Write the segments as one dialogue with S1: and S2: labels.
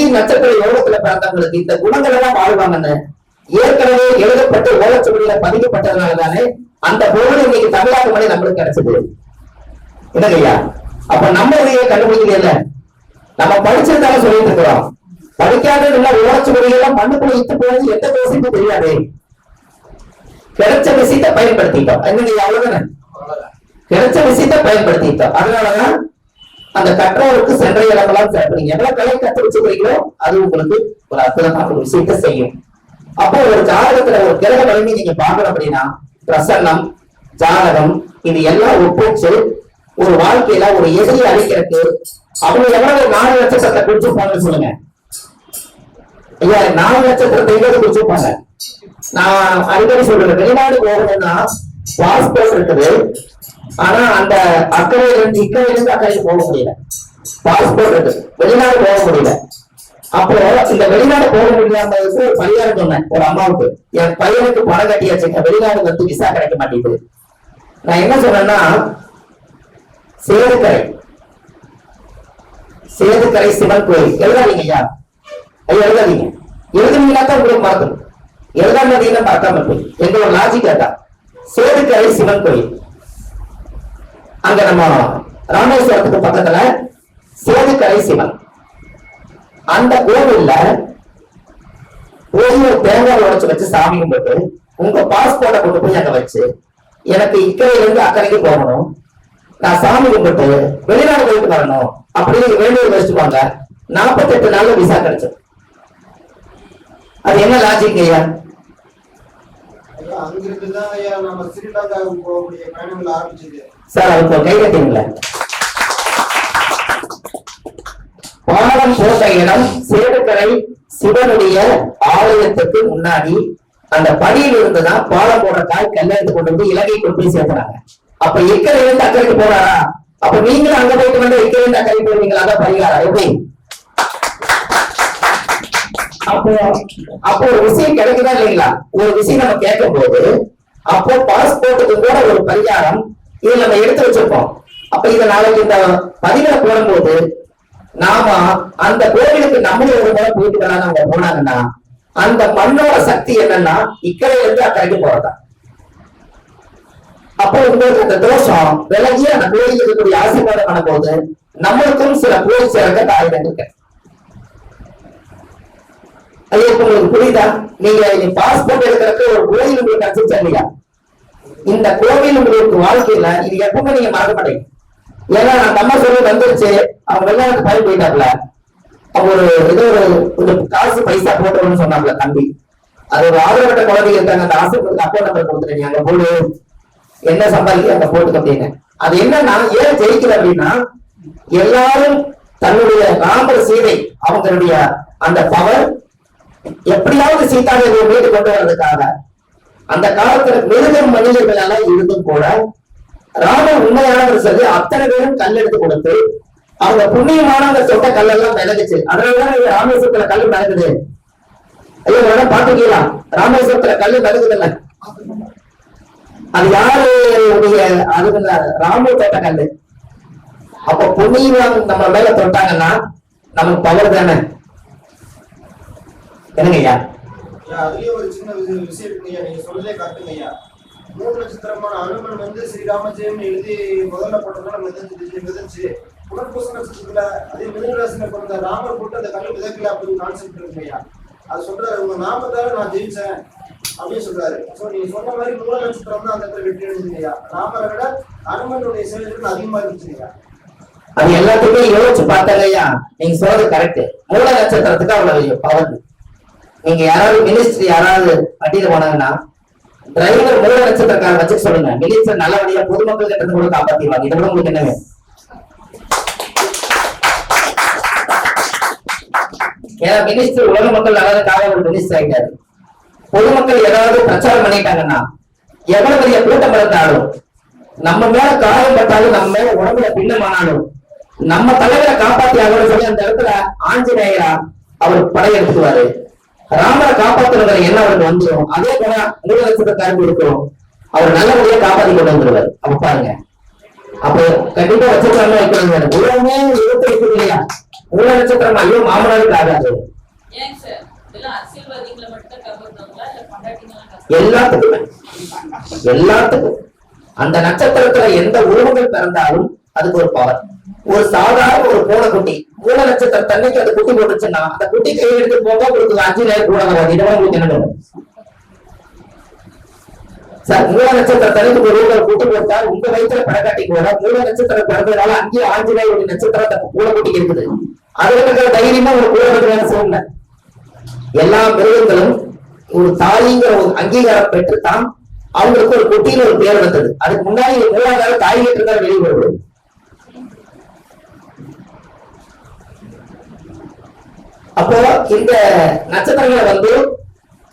S1: இந்த நட்சத்திர யோகத்துல பிறந்தவங்களுக்கு இந்த குணங்கள் எல்லாம் வாழ்வாங்கன்னு ஏற்கனவே எழுதப்பட்டு ஓலச்சுவடியில பதிக்கப்பட்டதுனாலதானே அந்த பொருள் இன்னைக்கு தமிழ்நாட்டு மொழி நம்மளுக்கு கிடைச்சது. இல்லையா அப்ப நம்ம இதையே கண்டுபிடிக்கல நம்ம படிச்சிருந்தாலும் சொல்லிட்டு இருக்கிறோம். படிக்காத இல்ல ஓலச்சுவடியெல்லாம் மண்ணுக்குள்ள இட்டு போனது எந்த தோசைக்கும் தெரியாது. கிடைச்ச விஷயத்தை பயன்படுத்திட்டோம். என்னங்க அவ்வளவுதானே? கிடைச்ச விஷயத்தை பயன்படுத்திட்டோம். அதனாலதான் அந்த கற்றோருக்கு சென்ற இடமெல்லாம் சேர்ப்பீங்க எவ்வளவு கலை கற்று வச்சுக்கிறீங்களோ அது உங்களுக்கு ஒரு அற்புதமான ஒரு விஷயத்தை செய்யும். அப்போ ஒரு ஜாதகத்துல ஒரு கிரக வலிமை நீங்க பார்க்கணும் அப்படின்னா பிரசன்னம் ஜாதகம் இது எல்லாம் ஒப்பிச்சு ஒரு வாழ்க்கையில ஒரு எதிரி அழிக்கிறதுக்கு அவங்க எவ்வளவு நாலு லட்சத்தை குறிச்சிருப்பாங்கன்னு சொல்லுங்க. ஐயா நாலு லட்சத்திரத்தை எவ்வளவு குறிச்சிருப்பாங்க நான் அடிக்கடி சொல்றேன் வெளிநாடு போகணும்னா பாஸ்போர்ட் இருக்குது. ஆனா அந்த அக்கறையில இருந்து இக்கரையில இருந்து அக்கறைக்கு போக முடியல. பாஸ்போர்ட் இருக்கு. வெளிநாடு போக முடியல. அப்போ இந்த வெளிநாடு போக முடியாததுக்கு ஒரு பரிகாரம் சொன்னேன் ஒரு அம்மாவுக்கு. என் பையனுக்கு பணம் கட்டியாச்சு வெளிநாடு வந்து விசா கிடைக்க மாட்டேங்குது. நான் என்ன சொன்னேன்னா சேதுக்கரை. சேதுக்கரை சிவன் கோயில். எழுதாதீங்க ஐயா. ஐயா எழுதாதீங்க. எழுதுனீங்கன்னா தான் உங்களுக்கு மறக்கும் எழுதாமதீங்கன்னா பார்க்காம போய் எங்களோட லாஜிக் அதான் சேதுக்கரை சிவன் கோயில். அங்க நம்ம ராமேஸ்வரத்துக்கு பக்கத்துல சேதுக்கரை சிவன். அந்த கோவில்ல போய் ஒரு தேங்காய் உடைச்சு வச்சு சாமி கும்பிட்டு உங்க பாஸ்போர்ட்டை கொண்டு போய் அங்க வச்சு எனக்கு இக்கரையில இருந்து அக்கறைக்கு போகணும். நான் சாமி கும்பிட்டு வெளிநாடு போயிட்டு வரணும். அப்படின்னு வேண்டியது வச்சுப்பாங்க நாற்பத்தெட்டு நாள்ல விசா கிடைச்சது அது என்ன லாஜிக் ஐயா,
S2: அங்கிருந்து தான் ஐயா நம்ம ஸ்ரீலங்காவுக்கு போகக்கூடிய பயணங்கள் ஆரம்பிச்சது
S1: சார் அதுக்கு கை கட்டிங்களா. பாலம் போட்ட இடம் சேடுக்கரை சிவனுடைய ஆலயத்துக்கு முன்னாடி அந்த படியில் இருந்துதான் பாலம் போடுற தாய் கல்யாணத்தை கொண்டு வந்து இலங்கை கொண்டு போய் சேர்க்கிறாங்க. அப்ப இக்கரை இருந்து அக்கறைக்கு போறாரா? அப்ப நீங்களும் அங்க போயிட்டு வந்து இக்கரை இருந்து அக்கறைக்கு போவீங்களா அதான் பரிகாரம். எப்படி? அப்போ அப்போ ஒரு விஷயம் கிடைக்குதா இல்லைங்களா? ஒரு விஷயம் நம்ம கேட்கும் போது அப்போ பாஸ்போர்ட்டுக்கு கூட ஒரு பரிகாரம் இதை நம்ம எடுத்து வச்சிருப்போம். அப்ப இத நாளைக்கு இந்த பதிவில போடும்போது நாம அந்த கோவிலுக்கு நம்மளே ஒரு முறை போயிட்டு வரலாம் அவங்க போனாங்கன்னா அந்த மண்ணோட சக்தி என்னன்னா இக்கரையில இருந்து அக்கறைக்கு போறதா. அப்போ உங்களுக்கு அந்த தோஷம் விலகி அந்த கோயில் இருக்கக்கூடிய ஆசீர்வாதம் பண்ணும்போது நம்மளுக்கும் சில கோயில் சேர்க்க தாயிடம் இருக்கு அது உங்களுக்கு புரியுதா நீங்க பாஸ்போர்ட் எடுக்கிறதுக்கு ஒரு கோயில் உங்களுக்கு கிடைச்சிருச்சா இல்லையா? இந்த கோவில் உங்களுக்கு வாழ்க்கையில இது எப்பவுமே நீங்க மறக்க மாட்டீங்க. ஏன்னா நம்ம அம்மா சொல்லி வந்துருச்சு. அவங்க வெளிநாட்டு பயிர் போயிட்டாப்ல அவங்க ஒரு ஏதோ ஒரு கொஞ்சம் காசு பைசா போட்டோம்னு சொன்னாப்ல தம்பி. அது ஒரு ஆதரவட்ட குழந்தைங்க இருக்காங்க. அந்த ஆசிரியர்களுக்கு அக்கௌண்ட் நம்பர் கொடுத்துருங்க நீ அங்க போடு. என்ன சம்பாதிக்க அங்க போட்டு அப்படின்னு. அது என்னன்னா ஏன் ஜெயிக்கல அப்படின்னா எல்லாரும் தன்னுடைய ராமர் சீதை அவங்களுடைய அந்த பவர் சீதாதேவியை மீட்டு கொண்டு வர்றதுக்காக. அந்த காலத்துல மிருகம் மனிதர்களால இருந்தும் கூட ராமன் உண்மையானவர் சொல்லி அத்தனை பேரும் கல் எடுத்து கொடுத்து அவங்க புண்ணியமானவங்க சொட்ட கல்லெல்லாம் மிதங்குச்சு அதனாலதான் ராமேஸ்வரத்துல கல் மிதங்குது ஐயோ வேணா பாத்துக்கலாம் ராமேஸ்வரத்துல கல் மிதங்குதுல்ல அது யாருடைய அது ராமு தொட்ட கல்லு. அப்ப புண்ணியம் நம்ம மேல தொட்டாங்கன்னா நமக்கு பவர் தானே? என்னங்க
S2: அதுலயே ஒரு சின்ன விஷயம் விஷயம் நீங்க சொல்லதே கரெக்டுங்க மூணு நட்சத்திரமான அனுமன் வந்து ஸ்ரீராமஜெயம் எழுதி முதல்ல போட்டதுனால மிதந்துச்சு மிதந்துச்சு புனர்பூச நட்சத்திரத்துல அதே மிதனராசில பிறந்த ராமர் போட்டு அந்த கல் மிதக்கல அப்படின்னு கான்செப்ட் இருக்குங்கய்யா அது சொல்றாரு உங்க நாமத்தால நான் ஜெயிச்சேன் அப்படின்னு சொல்றாரு. சோ நீங்க சொன்ன மாதிரி மூல நட்சத்திரம் தான் அந்த இடத்துல வெற்றி எழுதுங்கய்யா ராமரை விட அனுமனுடைய செயல்கள் அதிகமா இருந்துச்சுங்கய்யா
S1: அது எல்லாத்துக்குமே யோசிச்சு பார்த்தாங்கய்யா நீங்க சொல்றது கரெக்ட் மூல நட்சத்திரத்துக்கு அவ்வளவு பவர் நீங்க யாராவது மினிஸ்டர் யாராவது வண்டியில போனாங்கன்னா டிரைவர் மூணு நட்சத்திரக்கார வச்சு சொல்லுங்க. மினிஸ்டர் நல்லபடியா பொதுமக்கள் கிட்ட இருந்து கூட காப்பாத்திடுவாங்க. இதை விட உங்களுக்கு என்ன வேணும்? ஏன்னா மினிஸ்டர் உலக மக்கள் நல்லதுக்காக ஒரு மினிஸ்டர் ஆயிட்டாரு. பொதுமக்கள் ஏதாவது பிரச்சாரம் பண்ணிட்டாங்கன்னா எவ்வளவு பெரிய கூட்டம் இருந்தாலும் நம்ம மேல காயம் பட்டாலும் நம்ம மேல உடம்புல பின்னமானாலும் நம்ம தலைவரை காப்பாத்தி ஆகணும்னு சொல்லி அந்த இடத்துல ஆஞ்சநேயரா அவர் படையெடுத்துவாரு. ராமரை காப்பாத்துறதுல என்ன அவருக்கு வந்துடும் அதே போல மூல நட்சத்திரக்காரங்க இருக்கும். அவர் நல்லபடியா காப்பாத்தி கொண்டு வந்துருவாரு அப்ப பாருங்க. அப்போ கண்டிப்பா நட்சத்திரம் வைக்கணும் உலகமே இருபத்தி எட்டு இல்லையா? மூல நட்சத்திரம் ஐயோ மாமனாருக்கு ஆகாது? எல்லாத்துக்குமே. எல்லாத்துக்கும். அந்த நட்சத்திரத்துல எந்த உருவங்கள் பிறந்தாலும் அதுக்கு ஒரு பவர் ஒரு சாதாரண ஒரு பூனைக்குட்டி மூல நட்சத்திர தன்னைக்கு அது குட்டி போட்டுச்சுன்னா அந்த குட்டி கை எடுத்து போக உங்களுக்கு அஞ்சு நேரம் கூட வராது. இடமா உங்களுக்கு என்ன சார் மூல நட்சத்திர தனிக்கு ஒரு ஊர்ல குட்டி போட்டால் உங்க வயிற்றுல படக்காட்டி கூட மூல நட்சத்திரம் பிறந்ததால அங்கே ஒரு நட்சத்திரம் கூட கூட்டிக்கு இருக்குது. அதுல இருக்கிற தைரியமா ஒரு கூட வேலை செய்யல எல்லா மிருகங்களும் ஒரு தாய்ங்கிற ஒரு அங்கீகாரம் பெற்றுத்தான் அவங்களுக்கு ஒரு குட்டின்னு ஒரு பேர் வந்தது. அதுக்கு முன்னாடி மூலாதார தாய் தான் வெளியே வருவது அப்போ இந்த நட்சத்திரங்களை வந்து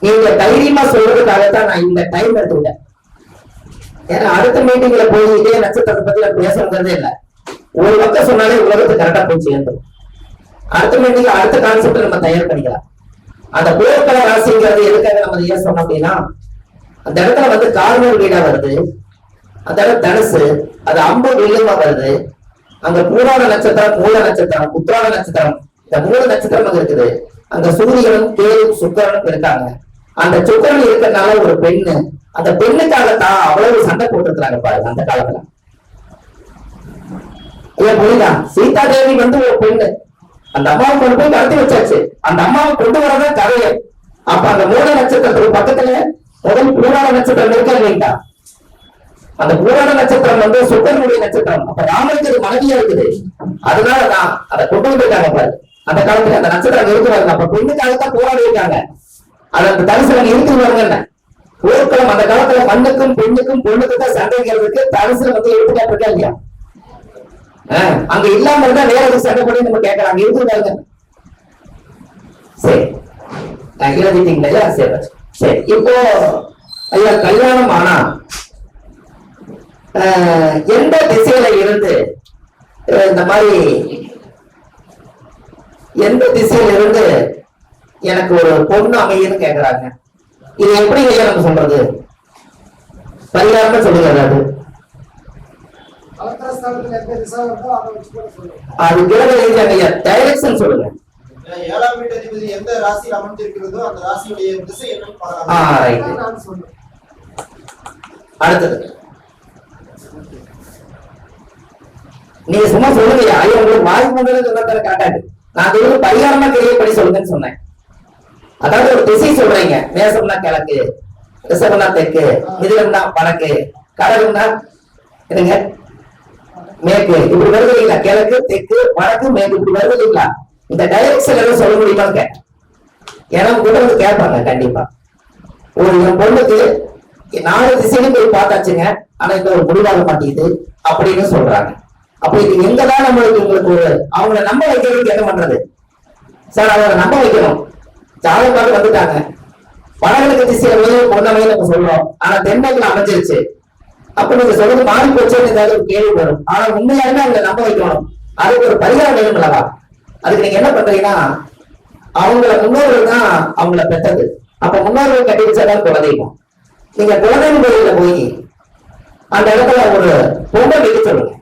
S1: நீங்க தைரியமா சொல்றதுக்காகத்தான் நான் இந்த டைம் எடுத்துக்கிட்டேன் ஏன்னா அடுத்த மீட்டிங்ல போய் இதே நட்சத்திரத்தை பத்தி நான் பேசுறதே இல்லை. ஒரு பக்கம் சொன்னாலே உலகத்துக்கு கரெக்டா போய் சேர்ந்துடும் அடுத்த மீட்டிங்ல அடுத்த கான்செப்ட் நம்ம தயார் பண்ணிக்கலாம். அந்த போர்க்கள ராசிங்கிறது எதுக்காக நம்ம ஏன் சொன்னோம் அப்படின்னா அந்த இடத்துல வந்து கார்னர் வீடா வருது. அந்த இடம் தனுசு. அது அம்பு வில்லுமா வருது. அங்க பூராட நட்சத்திரம் மூல நட்சத்திரம் உத்திராட நட்சத்திரம் இந்த மூணு நட்சத்திரம் அங்க இருக்குது. அந்த சூரியனும் கேதும் சுக்கரனும் இருக்காங்க. அந்த சுக்கரன் இருக்கிறதுனால ஒரு பெண்ணு. அந்த பெண்ணுக்காகத்தான் அவ்வளவு சண்டை போட்டுருக்காங்க பாருங்க அந்த காலத்துல. ஏன் புரியுதா சீதா தேவி வந்து ஒரு பெண்ணு. அந்த அம்மாவை கொண்டு போய் கடத்தி வச்சாச்சு. அந்த அம்மாவை கொண்டு வரதான் கதையை. அப்ப அந்த மூல நட்சத்திரத்துக்கு பக்கத்துல முதல் பூராண நட்சத்திரம் இருக்க இல்லைங்களா? அந்த பூராண நட்சத்திரம் வந்து சுக்கரனுடைய நட்சத்திரம். அப்ப ராமருக்கு மனைவியா இருக்குது. அதனாலதான் அதை கொண்டு வந்திருக்காங்க பாரு அந்த காலத்துல அந்த நட்சத்திரம் இருக்கிறாங்க அப்ப பெண்ணுக்காகத்தான் போராடி இருக்காங்க. அது அந்த தரிசனம் இருக்கிறாங்க போர்க்களம் அந்த காலத்துல மண்ணுக்கும் பெண்ணுக்கும் பொண்ணுக்கும் தான் சண்டைங்கிறதுக்கு தரிசனம் வந்து எடுத்துக்காட்டு இல்லையா? அங்க இல்லாம இருந்தா வேற எதுவும் சண்டை பண்ணி நம்ம கேட்கறாங்க அங்க இருக்கிறாங்க சரி. எழுதிட்டீங்களா சரி சரி. இப்போ ஐயா கல்யாணம் ஆனா ஆஹ், எந்த திசையில இருந்து இந்த மாதிரி எந்த திசையில இருந்து எனக்கு ஒரு பொண்ணு அமையுன்னு கேக்குறாங்க. இது எப்படி ஐயா நம்ம சொல்றது? பரிகாரமா சொல்லுங்க அது.
S2: அதை
S1: கிரக ஐயா. டைரக்ஷன் சொல்லுங்க.
S2: ஏழாம் வீட்டு அதிபதி எந்த ராசியில் அமர்ந்திருக்கிறதோ அந்த ராசியுடைய திசை என்னன்னு
S1: அடுத்தது. நீங்க சும்மா சொல்லுங்க ஐயா. உங்களுக்கு வாய்ப்பு சொன்னதான கரெக்டாது நான் அது வந்து பரிகாரமா தெரியப்படி சொல்லுங்கன்னு சொன்னேன். அதாவது ஒரு திசை சொல்றீங்க. மேசம்னா கிழக்கு ரிசவம்னா தெற்கு மிதிலம்னா வடக்கு கடலும்னா என்னங்க? மேற்கு. இப்படி வருது இல்லைங்களா? கிழக்கு தெற்கு வடக்கு மேற்கு. இப்படி வருது இல்லைங்களா? இந்த டைரக்ஷன் எல்லாம் சொல்ல முடியுமாங்க கேட்டேன். ஏன்னா கூட வந்து கேட்பாங்க கண்டிப்பா. ஒரு என் பொண்ணுக்கு நாலு திசையிலும் போய் பார்த்தாச்சுங்க. ஆனா இந்த ஒரு முடிவாக மாட்டேங்குது அப்படின்னு சொல்றாங்க. அப்ப இது எங்கதான் நம்மளுக்கு உங்களுக்கு ஒரு அவங்கள நம்ப வைக்கிறதுக்கு என்ன பண்றது? சார் அவங்களை நம்ப வைக்கணும். ஜாதகம் பார்த்து வந்துட்டாங்க. வடகிழக்கு திசையில போது பொண்ணமையை நம்ம சொல்றோம். ஆனா தென்மேற்குல அமைஞ்சிருச்சு. அப்ப நீங்க சொல்றது மாறி போச்சு ஏதாவது ஒரு கேள்வி வரும். ஆனா உண்மையாலுமே அவங்களை நம்ப வைக்கணும். அதுக்கு ஒரு பரிகாரம் வேணும் அல்லவா? அதுக்கு நீங்க என்ன பண்றீங்கன்னா அவங்கள முன்னோர்கள் தான் அவங்கள பெற்றது. அப்ப முன்னோர்கள் கட்டி வச்சாதான் குலதெய்வம். நீங்க குலதெய்வம் கோயில போய் அந்த இடத்துல ஒரு பொங்கல் வைக்க சொல்லுங்க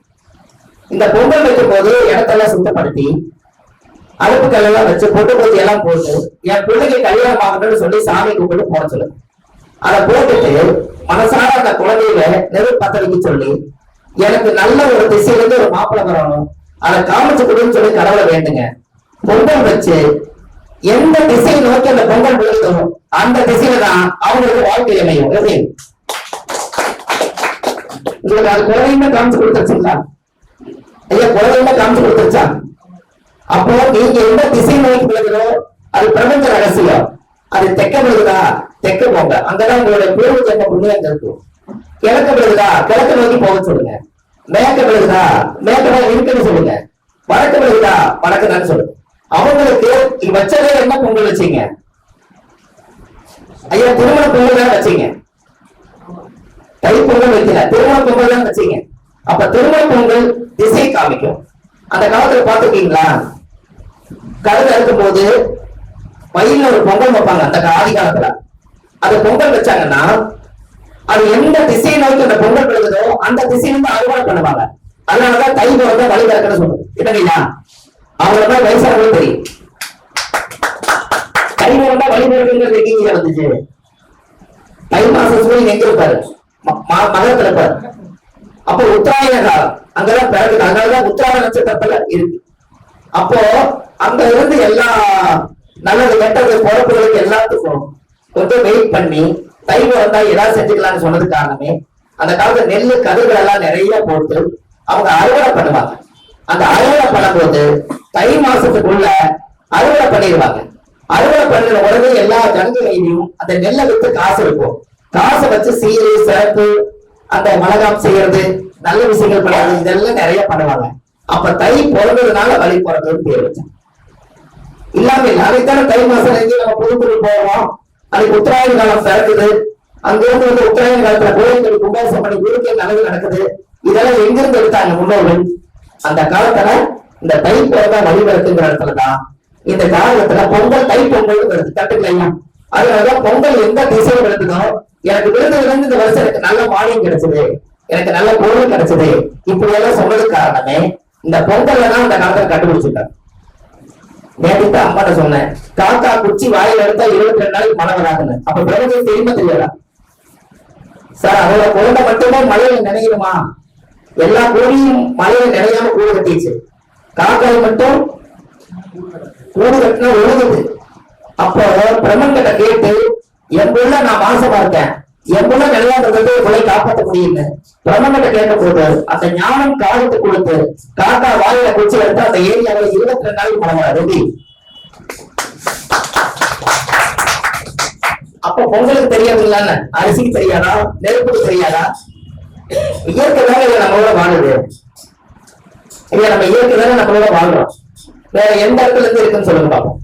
S1: இந்த பொங்கல் வைக்கும் போது இடத்தெல்லாம் சுத்தப்படுத்தி அழுப்புக்கள் எல்லாம் வச்சு பொட்டு பொத்தி எல்லாம் போட்டு என் பிள்ளைக்கு கல்யாணம் ஆகணும்னு சொல்லி சாமி கும்பிட்டு போட சொல்லு. அதை போட்டுட்டு மனசார அந்த குழந்தையில நெருப்பு பத்த வைக்க சொல்லி எனக்கு நல்ல ஒரு திசையிலிருந்து ஒரு மாப்பிள்ளை வரணும். அதை காமிச்சு கொடுன்னு சொல்லி கடவுளை வேண்டுங்க. பொங்கல் வச்சு எந்த திசை நோக்கி அந்த பொங்கல் விழுதோ அந்த திசையில தான் அவங்களுக்கு வாழ்க்கை அமையும். உங்களுக்கு அது குழந்தையுமே காமிச்சு கொடுத்துருச்சுங்களா? ஐயா குழந்தையுமே காமிச்சு கொடுத்துருச்சா அப்போ நீங்க எந்த திசை நோக்கி விழுகிறோ அது பிரபஞ்ச ரகசியம். அது தெக்க விழுகுதா? தெக்க போங்க. அங்கதான் உங்களுடைய பூர்வ ஜென்ம புண்ணியம் அங்க இருக்கும் கிழக்க விழுகுதா? கிழக்க நோக்கி போக சொல்லுங்க. மேற்க விழுகுதா? மேற்க இருக்குன்னு சொல்லுங்க. வடக்கு விழுகுதா? வடக்கு தான் சொல்லுங்க. அவங்களுக்கு வச்சதே என்ன பொங்கல் வச்சீங்க? ஐயா திருமண பொங்கல் தான் வச்சீங்க. தை பொங்கல் வைக்கல. திருமண பொங்கல் தான் வச்சீங்க. அப்ப திருமண பொங்கல் திசை காமிக்கும். அந்த காலத்துல பாத்துருக்கீங்களா கழுத இருக்கும் போது வயல்ல ஒரு பொங்கல் வைப்பாங்க அந்த ஆதி காலத்துல. அது பொங்கல் வச்சாங்கன்னா அது எந்த திசையை நோக்கி அந்த பொங்கல் விழுகுதோ அந்த திசையிலிருந்து அறுவடை பண்ணுவாங்க. அதனாலதான் தை பிறந்த வழி பிறக்கன்னு சொல்றது என்னங்கய்யா அவங்கள மாதிரி வயசானவங்களும் தெரியும். தை பிறந்தா வழி பிறக்குங்கிறது எங்கேங்க வந்துச்சு? தை மாசம் சூரியன் எங்க இருப்பாரு? ம- மகரத்துல இருப்பாரு. அப்போ உத்தராயண காலம். அங்கதான் பிறகுது. அதனாலதான் உத்தார நட்சத்திரத்துல இருக்கு. அப்போ அங்க இருந்து எல்லா நல்லது கெட்டது பொறுப்புகளுக்கு எல்லாத்துக்கும் கொஞ்சம் வெயிட் பண்ணி தை வந்தா ஏதாவது செஞ்சுக்கலாம்னு சொன்னது காரணமே அந்த காலத்துல நெல் கதிர்கள் எல்லாம் நிறைய போட்டு அவங்க அறுவடை பண்ணுவாங்க. அந்த அறுவடை பண்ணும்போது தை மாசத்துக்குள்ள அறுவடை பண்ணிடுவாங்க. அறுவடை பண்ணுற உடனே எல்லா ஜனங்களையும் அந்த நெல்லை வித்து காசு இருக்கும் காசை வச்சு சீரு சிறப்பு அந்த மலகாம் செய்யறது நல்ல விஷயங்கள் பண்றது இதெல்லாம் நிறைய பண்ணுவாங்க. அப்ப தை பிறந்ததுனால வழி பிறந்ததுன்னு பேர் வச்சேன் இல்லாம இல்லை தை மாசம் எங்க நம்ம புதுக்குடி போவோம். அதுக்கு உத்தராயண காலம் பிறக்குது அங்க இருந்து வந்து உத்தராயண காலத்துல கோயில்கள் கும்பாசம் பண்ணி குருக்கள் நல்லது நடக்குது. இதெல்லாம் எங்கிருந்து எடுத்தாங்க முன்னோர்கள்? அந்த காலத்துல இந்த தை பிறந்தா வழிபடுத்துங்கிற இடத்துலதான். இந்த காலத்துல பொங்கல் தை பொங்கல் வருது தட்டுக்கலையா அதனாலதான் பொங்கல் எந்த திசையில் விழுந்ததோ எனக்கு விழுந்ததுல இருந்து இந்த வருஷம் எனக்கு நல்ல மானியம் கிடைச்சது. எனக்கு நல்ல பொருள் கிடைச்சது. இப்படி எல்லாம் சொன்னது காரணமே இந்த பொங்கல்ல தான் அந்த காலத்தை கண்டுபிடிச்சிருக்காங்க. நேற்று அம்மாட்ட சொன்னேன் காக்கா குச்சி வாயில எடுத்தா இருபத்தி ரெண்டு நாளைக்கு மழை வராதுன்னு. அப்ப பிரபஞ்சம் தெரியுமா தெரியல சார் அவளோட குழந்தை மட்டுமே மழையில நினைக்கணுமா எல்லா கோழியும் மழையில நினையாம கூடு கட்டிச்சு காக்காய் மட்டும் கூடு கட்டினா ஒழுகுது அப்போ பிரம்மன்கிட்ட கேட்டு என் புள்ள நான் மாசமா இருக்கேன். என் புள்ள நிலையாடுறது காப்பாற்ற முடியும்னு பிரம்மன்கிட்ட கேட்ட போது அந்த ஞானம் காலத்து கொடுத்து காக்கா வாயில குச்சி எடுத்து அந்த ஏரியாவில இருபத்தி ரெண்டு நாளைக்கு மழை வராது அப்ப பொங்கலுக்கு தெரியாதுங்களான்னு அரிசிக்கு தெரியாதா? நெருப்புக்கு தெரியாதா? இயற்கை தானே இதை நம்மளோட வாழுது இல்லையா நம்ம இயற்கை தானே நம்மளோட வாழ்றோம். வேற எந்த இடத்துல இருந்து இருக்குன்னு சொல்லுங்க பாப்போம்.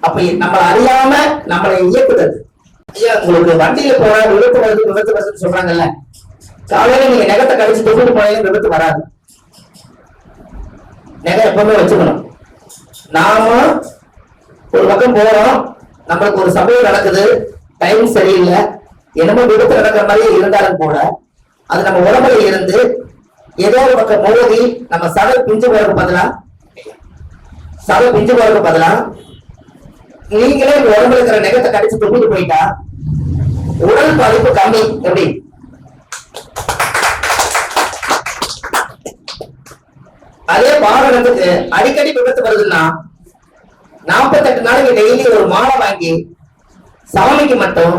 S1: அப்ப நம்ம அறியாம நம்மளை இயக்குது ஐயா உங்களுக்கு வண்டியில போற விபத்து வருது விபத்து வருதுன்னு சொல்றாங்கல்ல. காலையில நீங்க நகத்தை கழிச்சு தொகுத்து போனாலும் விபத்து வராது. நகை எப்பவுமே வச்சுக்கணும். நாம ஒரு பக்கம் போறோம் நம்மளுக்கு ஒரு சமயம் நடக்குது டைம் சரியில்லை என்னமோ விபத்து நடக்கிற மாதிரியே இருந்தாலும் கூட அது நம்ம உடம்புல இருந்து ஏதோ ஒரு பக்கம் மோதி நம்ம சதை பிஞ்சு போறதுக்கு பதிலா சதை பிஞ்சு போறதுக்கு பதிலா நீங்களே உங்க உடம்புல இருக்கிற நெகத்தை கடிச்சு தொங்கிட்டு போயிட்டா உடல் பாதிப்பு கம்மி. எப்படி? அதே வாகனத்துக்கு அடிக்கடி விபத்து வருதுன்னா நாற்பத்தெட்டு நாளைக்கு டெய்லி ஒரு மாலை வாங்கி சாமிக்கு மட்டும்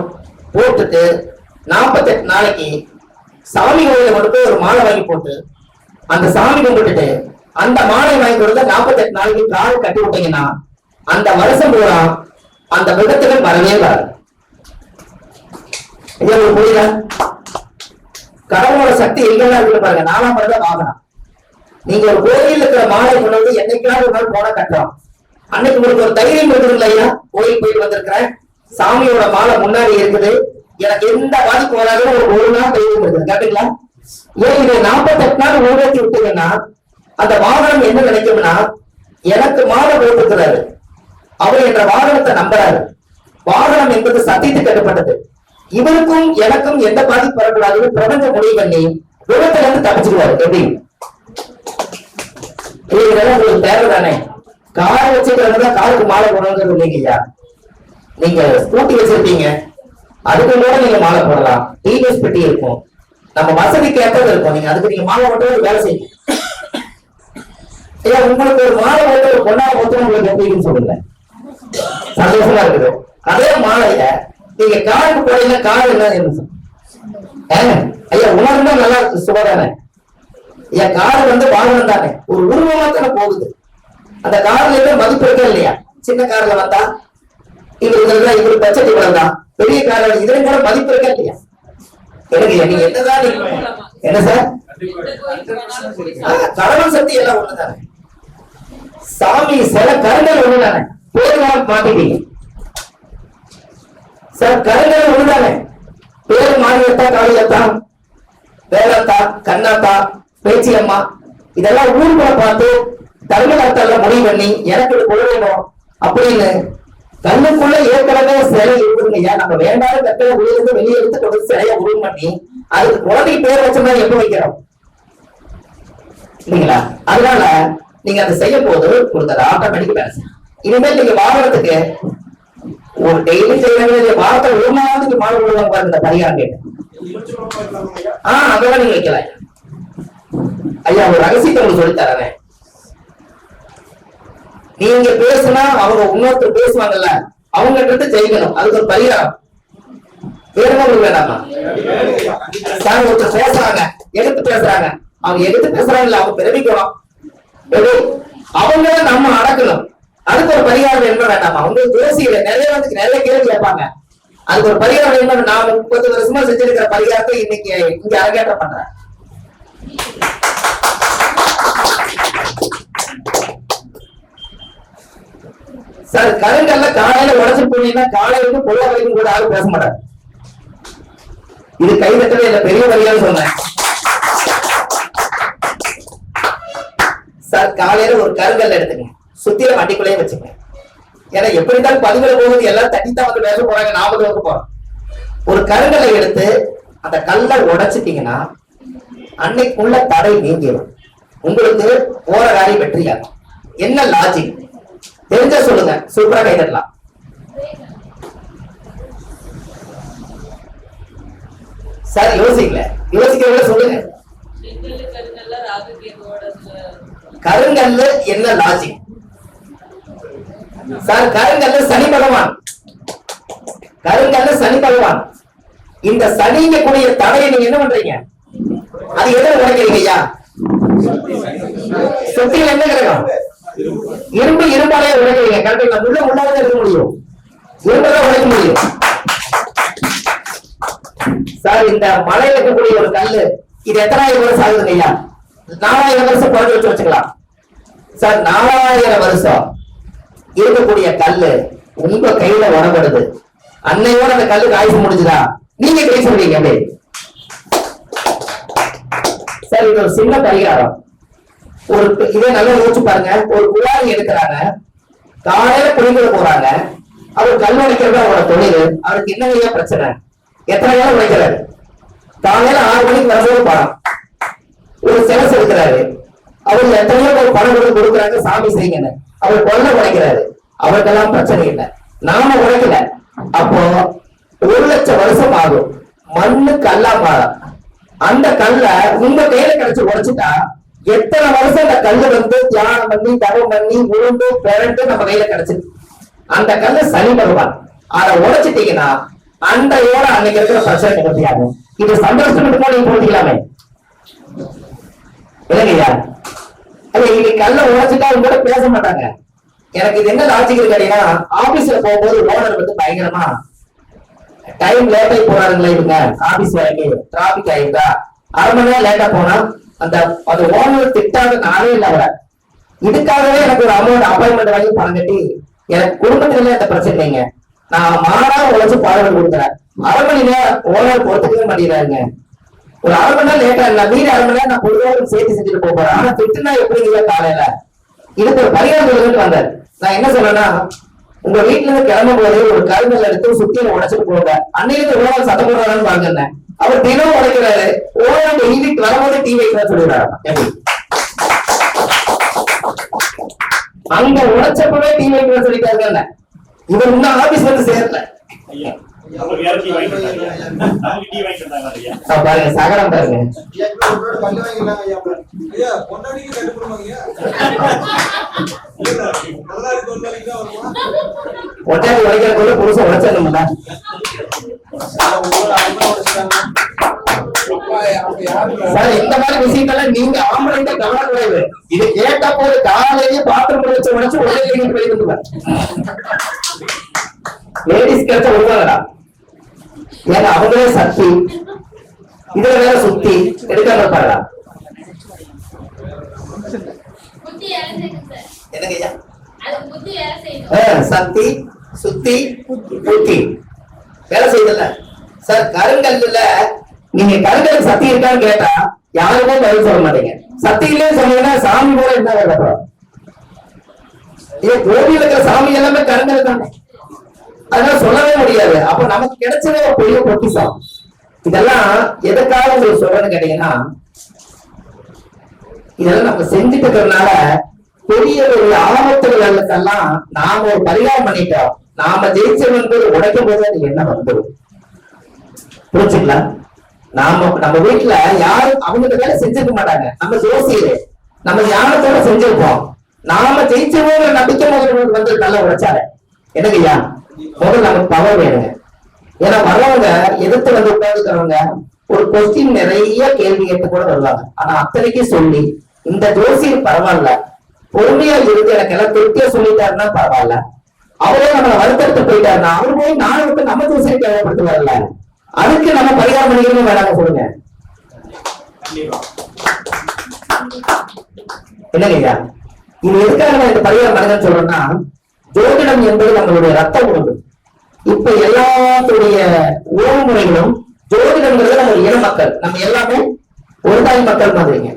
S1: போட்டுட்டு நாற்பத்தெட்டு நாளைக்கு சாமி கோயில மட்டும் போய் ஒரு மாலை வாங்கி போட்டு அந்த சாமி கும்பிட்டுட்டு அந்த மாலை வாங்கி கொடுத்த நாற்பத்தெட்டு நாளைக்கு கால் கட்டி விட்டீங்கன்னா அந்த வருஷம் பூரா அந்த மிருகத்துகள் வரவே வராது. இது புரியுதா? கடவுளோட சக்தி எங்கெல்லாம் இருக்கு பாருங்க. நாலாம் தான் வாகனம். நீங்க ஒரு கோயில் இருக்கிற மாலை கொண்டு வந்து என்னைக்காவது ஒரு நாள் போன கட்டலாம். அன்னைக்கு உங்களுக்கு ஒரு தைரியம் இருக்குது இல்லையா கோயில் போயிட்டு வந்திருக்கிறேன். சாமியோட மாலை முன்னாடி இருக்குது. எனக்கு எந்த பாதிப்பு வராதுன்னு ஒரு ஒரு நாள் தைரியம் இருக்குது கேட்டீங்களா? ஏன் இதை நாற்பத்தெட்டு நாள் ஊழத்தி விட்டீங்கன்னா அந்த வாகனம் என்ன நினைக்கும்னா எனக்கு மாலை போட்டுக்கிறாரு. அவர் என்ற வாகனத்தை நம்புறாரு. வாகனம் என்பது சத்தியத்துக்கு கட்டுப்பட்டது. இவருக்கும் எனக்கும் எந்த பாதிப்பு வரக்கூடாது பிரபஞ்ச முடிவு பண்ணி விபத்துல இருந்து தப்பிச்சுக்குவாரு எப்படி? இதெல்லாம் உங்களுக்கு தேவை தானே கார் வச்சுக்கிறவங்க காருக்கு மாலை போடணுங்கிறது இல்லைங்க ஐயா நீங்க ஸ்கூட்டி வச்சிருப்பீங்க. அதுக்கு கூட நீங்க மாலை போடலாம். டிவிஎஸ் பெட்டி இருக்கும். நம்ம வசதிக்கு ஏற்றது இருக்கும். நீங்க அதுக்கு நீங்க மாலை மட்டும் வேலை செய்யுங்க. ஐயா உங்களுக்கு ஒரு மாலை போட்டு ஒரு பொண்ணா போட்டு உங்களுக்கு எப்படின்னு சொல்லுங்க. சந்தோஷமா இருக்குது. அதே மாலைய நீங்க காருக்கு போறீங்க கார் என்ன ஏங்க, ஐயா உணர்ந்தா நல்லா இருக்கு சுபதானே ஐயா கார் வந்து வாகனம் தானே? ஒரு உருவமா தானே போகுது. அந்த கார்ல இருந்து மதிப்பு இருக்கா இல்லையா? சின்ன கார்ல வந்தா? இது இதெல்லாம் இவரு பட்ஜெட் இவ்வளவு தான். பெரிய கார்ல இதுல கூட மதிப்பு இருக்கா இல்லையா? எனக்கு நீங்க என்னதான் நீங்க என்ன சார்? கடவுள் சக்தி எல்லாம் ஒண்ணுதானே? சாமி சில கருங்கள் ஒண்ணுதானே? பேர் மாத்திட்டீங்க சார் கருங்கள் ஒண்ணுதானே பேர் மாரியத்தா காளியத்தா வேலத்தா கண்ணாத்தா பேச்சியம்மா இதெல்லாம் ஊருக்குள்ள பார்த்து தர்மகர்த்தால முடிவு பண்ணி எனக்கு இது கொள்ள அப்படின்னு கண்ணுக்குள்ள ஏற்கனவே சிலை இருக்குதுங்க ஐயா. நம்ம வேண்டாத கட்டளை உள்ளிருந்து வெளியே எடுத்து கொண்டு சிலையை உருவம் பண்ணி அதுக்கு குழந்தைக்கு பேர் வச்சோம்னா எப்ப வைக்கிறோம்? இல்லைங்களா? அதனால நீங்க அதை செய்யும் போது உங்களுக்கு ஆட்டோமேட்டிக் பேலன்ஸ் இனிமேல் நீங்க வாங்குறதுக்கு ஒரு டெய்லி செய்யறது வாரத்தை ஒரு மாதத்துக்கு மாடு விடுவாங்க பாருங்க இந்த பரிகாரம் கேட்டு. ஆஹ் அதெல்லாம் நீங்க வைக்கலாம். ஐயா ஒரு ரகசியத்தை உங்களுக்கு சொல்லி தரேன். நீங்க பேசுனா அவங்க இன்னொருத்தர் பேசுவாங்கல்ல அவங்க கிட்ட ஜெயிக்கணும் அதுக்கு ஒரு பரிகாரம். வேணுமா உங்களுக்கு வேண்டாமா? சார் ஒருத்தர் பேசுறாங்க எடுத்து பேசுறாங்க. அவங்க எடுத்து பேசுறாங்கல்ல அவங்க பிறவிக்கணும். எப்படி? அவங்கள நம்ம அடக்கணும். அதுக்கு ஒரு பரிகாரம் என்ன வேண்டாமா? உங்களுக்கு ஜோசியில நிறைய வந்து நிறைய கேள்வி கேட்பாங்க. அதுக்கு ஒரு பரிகாரம் என்ன நான் முப்பது வருஷமா செஞ்சிருக்கிற பரிகாரத்தை இன்னைக்கு இங்க அரங்கேற்றம் பண்றேன். சார் கருங்கல்ல காலையில உடச்சு போனீங்கன்னா காலையில இருந்து பொழுது வரைக்கும் கூட யாரும் பேச மாட்டாங்க. இது கை தட்டவே இல்ல. பெரிய வரியா சொன்னேன். சார் காலையில ஒரு கருங்கல் எடுத்துங்க சுத்தில வண்டிக்குள்ளேயே வச்சுங்க ஏன்னா எப்படி இருந்தாலும் பதிவுல போகுது எல்லாரும் தட்டித்தான் வந்து பேச போறாங்க நாம வந்து போறோம் ஒரு கருங்கல்லை எடுத்து அந்த கல்லை உடைச்சிட்டீங்கன்னா அன்னைக்குள்ள தடை நீங்கிடும். உங்களுக்கு போற காரியம் வெற்றியாகும் என்ன லாஜிக் தெரிஞ்சா சொல்லுங்க சூப்பரா கை தட்டலாம் சார் யோசிக்கல. யோசிக்கிறவங்க சொல்லுங்க.
S3: கருங்கல்லு
S1: என்ன லாஜிக் சார் கருங்கல்ல சனி பகவான். கருங்கல்ல சனி பகவான். இந்த சனிங்க கூடிய தடையை நீங்க என்ன பண்றீங்க? அது எதை உடைக்கிறீங்க ஐயா? சுத்தியில் என்ன கிரகம்? இரும்பு இரும்பாலே உடைக்கிறீங்க. கரெக்டுங்களா முள்ள முள்ளாவது இருக்க முடியும். இரும்பதான் உடைக்க முடியும். சார் இந்த மலையில இருக்கக்கூடிய ஒரு கல்லு இது எத்தனாயிரம் வருஷம் ஆகுதுங்க ஐயா? நாலாயிரம் வருஷம் குறைஞ்சு வச்சு வச்சுக்கலாம். சார் நாலாயிரம் வருஷம். இருக்கக்கூடிய கல்லு உங்க கையில உடம்படுது அன்னையோட அந்த கல்லு காய்ச்சி முடிஞ்சுதா? நீங்க கை சொல்றீங்க அப்படி சரி இது ஒரு சின்ன பரிகாரம். ஒரு இதே நல்லா யோசிச்சு பாருங்க. ஒரு குழாய் எடுக்கிறாங்க. காலையில குளிக்கிற போறாங்க. அவர் கல் உடைக்கிறது அவரோட தொழில். அவருக்கு என்ன ஐயா பிரச்சனை? எத்தனை நேரம் உடைக்கிறாரு காலையில ஆறு மணிக்கு வரும்போது பணம் ஒரு செலஸ் எடுக்கிறாரு. அவர் எத்தனையோ ஒரு பணம் கொடுத்து கொடுக்குறாங்க சாமி செய்யுங்கன்னு. அவர் கொல்ல உடைக்கிறாரு. அவருக்கெல்லாம் பிரச்சனை இல்லை. நாம உழைக்கல அப்போ ஒரு லட்சம் வருஷம் ஆகும். மண்ணு கல்லா மாறும் அந்த கல்ல உங்க கையில கிடைச்சு உடைச்சிட்டா எத்தனை வருஷம் அந்த கல்லு வந்து தியானம் பண்ணி தவம் பண்ணி உருண்டு பிறண்டு நம்ம கையில கிடைச்சிருக்கு அந்த கல்லு சனி பகவான். அதை உடைச்சிட்டீங்கன்னா அண்டையோட அன்னைக்கு இருக்கிற பிரச்சனை நிவர்த்தியாகும் இது சந்தோஷத்துக்கு நீங்க போட்டிக்கலாமே. இல்லைங்கய்யா அது இன்னைக்கு கல்ல உழைச்சிட்டா அவங்க கூட பேச மாட்டாங்க. எனக்கு இது என்ன லாஜிக் இருக்கு ஆபீஸ்ல போகும்போது ஓனர் வந்து பயங்கரமா டைம் லேட் ஆகி போறாருங்களா இவங்க. ஆபீஸ் வரைக்கும் டிராபிக் ஆயிருந்தா அரை மணி நேரம் லேட்டா போனா அந்த அந்த ஓனர் திட்டாத நானே இல்ல அவரை. இதுக்காகவே எனக்கு ஒரு அமௌண்ட் அப்பாயின்மெண்ட் வாங்கி பணம் கட்டி எனக்கு குடும்பத்துல எந்த பிரச்சனை இல்லைங்க. நான் மாறா உழைச்சு பாடல் கொடுக்குறேன். அரை மணி நேரம் ஓனர் பொறுத்துக்கவே மாட்டேங்கிறாருங்க. ஒரு அரை மணி நேரம் லேட்டா இல்ல மீறி அரை மணி நேரம் நான் பொதுவாக சேர்த்து செஞ்சுட்டு போறேன். ஆனா திட்டுனா எப்படிங்க காலையில? இதுக்கு ஒரு பரிகாரம் சொல்லுங்கன்னு நான் என்ன சொல்றேன்னா உங்க வீட்டுல இருந்து கிளம்பும் போது ஒரு கருங்கல் எடுத்து சுத்தியில உடைச்சிட்டு போங்க. அன்னைக்கு உணவு சத்தம் போடுறாருன்னு பாருங்க அவர் தினம் உடைக்கிறாரு. ஓனர் வீட்டுக்கு வரும்போது டீ வைக்கிறா சொல்லிடுறாரு. அங்க உடைச்சப்பவே டீ வைக்கிற சொல்லிட்டாருங்க இவர் இன்னும் ஆபீஸ் வந்து சேரல. அப்ப பாருங்க. ஒட்டாடி உடைக்கிறதுக்குள்ள புருஷன்
S2: உடைச்சிட்டாங்க.
S1: சார் இந்த மாதிரி விஷயத்தெல்லாம் நீங்க ஆம்பளைங்க கவனம் குறைவு இது கேட்ட போது காலையிலேயே பாத்திரம் உடைச்சு உடைச்சு உடனே போயிருந்துருவேன் லேடிஸ் கிடைச்ச விடுவாங்கடா ஏன்னா அவங்களே சக்தி. இதுல வேற சுத்தி எடுக்காம
S4: வேலை வேலை
S1: ஆ, சக்தி சுத்தி புத்தி. வேலை செய்யுதுல்ல சார் கருங்கல்ல நீங்க கருங்கல் சக்தி இருக்கான்னு கேட்டா யாருமே பதில் சொல்ல மாட்டீங்க. சக்தி இல்லைன்னு சொன்னீங்கன்னா சாமி கூட என்ன கேட்கப்படும் இது கோவில இருக்கிற சாமி எல்லாமே கருங்கல் தானே. அதனால சொல்லவே முடியாது. அப்ப நமக்கு கிடைச்சதே ஒரு பெரிய பொக்கிசம் இதெல்லாம் எதுக்காக உங்களுக்கு சொல்றேன்னு கேட்டீங்கன்னா இதெல்லாம் நம்ம செஞ்சுட்டு இருக்கிறதுனால பெரிய பெரிய ஆபத்துகளுக்கெல்லாம் நாம ஒரு பரிகாரம் பண்ணிட்டோம். நாம ஜெயிச்சவன் போது உடைக்கும் போது அது என்ன வந்துடும் புரிஞ்சுங்களா? நாம நம்ம வீட்டுல யாரும் அவங்க வேலை செஞ்சிருக்க மாட்டாங்க. நம்ம ஜோசியர். நம்ம ஞானத்தோட செஞ்சிருப்போம். நாம ஜெயிச்சவங்க நம்பிக்கை முதல்ல வந்து நல்லா உடைச்சாரு என்னங்க ஐயா. முதல்ல நமக்கு பவர் வேணுங்க ஏன்னா வர்றவங்க எதிர்த்து வந்து உட்காந்துக்கிறவங்க ஒரு கொஸ்டின் நிறைய கேள்வி கேட்டு கூட வருவாங்க. ஆனா அத்தனைக்கும் சொல்லி இந்த ஜோசியர் பரவாயில்ல. பொறுமையா இருந்து எனக்கு எல்லாம் திருப்தியா சொல்லிட்டாருன்னா பரவாயில்ல. அவரே நம்மளை வருத்தெடுத்து போயிட்டாருன்னா அவர் போய் நாளை விட்டு நம்ம ஜோசியர் தேவைப்படுத்துவார்ல அதுக்கு நம்ம பரிகாரம் பண்ணிக்கணும் வேணாங்க சொல்லுங்க. என்னங்க இது எதுக்காக நான் இந்த பரிகாரம் பண்ணுங்கன்னு சொல்றேன்னா ஜோதிடம் என்பது நம்மளுடைய ரத்த உணவு இப்ப எல்லாத்துடைய உணவு முறைகளும் ஜோதிடங்கிறது நம்ம இன மக்கள். நம்ம எல்லாமே ஒரு தாய் மக்கள் மாதிரிங்க.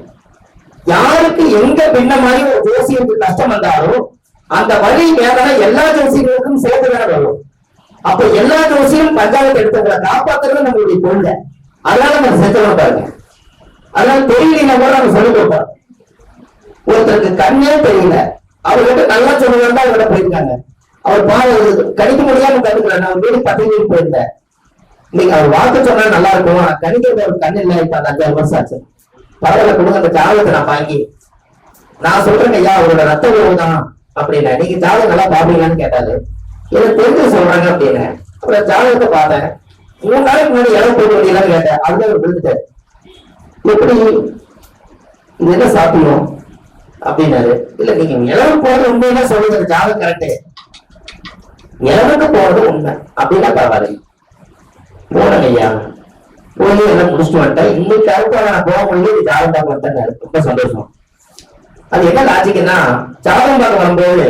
S1: யாருக்கு எங்க பின்ன மாதிரி ஒரு ஜோசியத்துக்கு கஷ்டம் வந்தாரோ அந்த வழி வேதனை எல்லா ஜோசியர்களுக்கும் சேர்த்து தானே வரும் அப்ப எல்லா ஜோசியும் பஞ்சாயத்து எடுத்தவங்களை காப்பாத்துறது நம்மளுடைய கொள்கை அதனால நம்ம செஞ்சோம் பாருங்க. அதனால தெரியலன்னா கூட நம்ம சொல்லி கொடுப்போம். ஒருத்தருக்கு கண்ணே தெரியல. அவர்கிட்ட நல்லா சொல்லுவாங்க அவர்கிட்ட போயிருக்காங்க. அவர் பாரு கணிக்க முடியாம கண்டுக்கல நான் வீடு பத்து போயிருந்தேன். நீங்க அவர் வாக்கு சொன்னா நல்லா இருக்கும். ஆனா கணிக்கிறது அவர் கண்ணு இல்லை. இப்ப அந்த அஞ்சாறு வருஷம் ஆச்சு. பரவாயில்ல கொடுங்க. அந்த ஜாதகத்தை நான் வாங்கி நான் சொல்றேன் ஐயா அவரோட ரத்த உறவு தான் அப்படின்னா நீங்க ஜாதகம் நல்லா பாப்பீங்களான்னு கேட்டாரு. எனக்கு தெரிஞ்சு சொல்றாங்க அப்படின்னு அப்புறம் ஜாதகத்தை பார்த்தேன். மூணு நாளைக்கு முன்னாடி இடம் போட்டு வேண்டியதான் கேட்டேன். அதுல அவர் விழுந்துட்டாரு. எப்படி இது என்ன சாப்பிடும் அப்படின்னாரு. இல்ல நீங்க இளவு போறது உண்மையா சொல்லுங்க ஜாதகம் கரெக்டு இளவுக்கு போறது உண்மை. அப்படின்னா பரவாயில்ல. போனேன் ஐயா போய் எல்லாம் முடிச்சுட்டு வந்துட்டேன். இன்னைக்கு அடுத்த நான் போக முடியல. ஜாதகம் பார்க்க ரொம்ப சந்தோஷம். அது என்ன லாஜிக்னா ஜாதகம் பார்க்க வரும்போது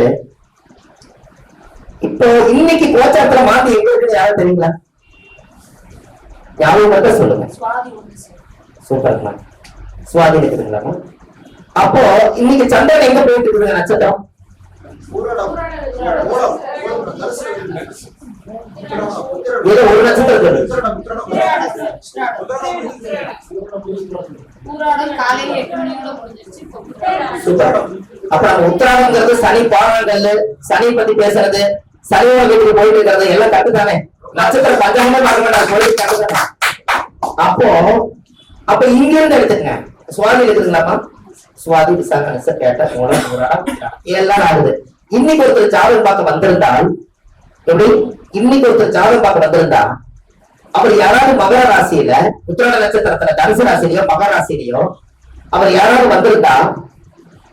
S1: இப்போ இன்னைக்கு கோச்சாரத்துல மாத்தி எங்க இருக்குன்னு யாரும் தெரியுங்களா? யாரும் மட்டும் சொல்லுங்க. சூப்பர்மா சுவாதி. இருக்குதுங்களாமா அப்போ இன்னைக்கு சந்திரன் எங்க போயிட்டு இருக்குதுங்க நட்சத்திரம். ஏதோ ஒரு நட்சத்திரம் இருக்கு.
S2: உத்திரணம். உத்திரணம்.
S4: பூராடம் காலையில எட்டு மணிக்குள்ள முடிஞ்சிருச்சு இப்போ பூராடம்.
S1: சூப்பர் அப்ப நம்ம உத்தராகங்கிறது சனி பாடங்கள் சனி பத்தி பேசுறது சனி வீட்டுக்கு போயிட்டு இருக்கிறது எல்லாம் கட்டுதானே நட்சத்திரம் பஞ்சாங்கமே பார்க்க மாட்டாங்க கோயிலுக்கு கட்டுதானே அப்போ அப்ப இங்க இருந்து எடுத்துக்கங்க சுவாதி எடுத்துக்கலாமா சுவாதி விசாக கேட்ட மூலம் எல்லாம் ஆகுது இன்னைக்கு ஒருத்தர் ஜாதகம் பார்க்க வந்திருந்தால் எப்படி? இன்னைக்கு ஒருத்தர் ஜாதகம் பார்க்க வந்திருந்தா அவர் யாராவது மகர ராசியில உத்திராட நட்சத்திரத்துல தனுசு ராசியிலயோ மகர ராசியிலயோ அவர் யாராவது வந்திருந்தா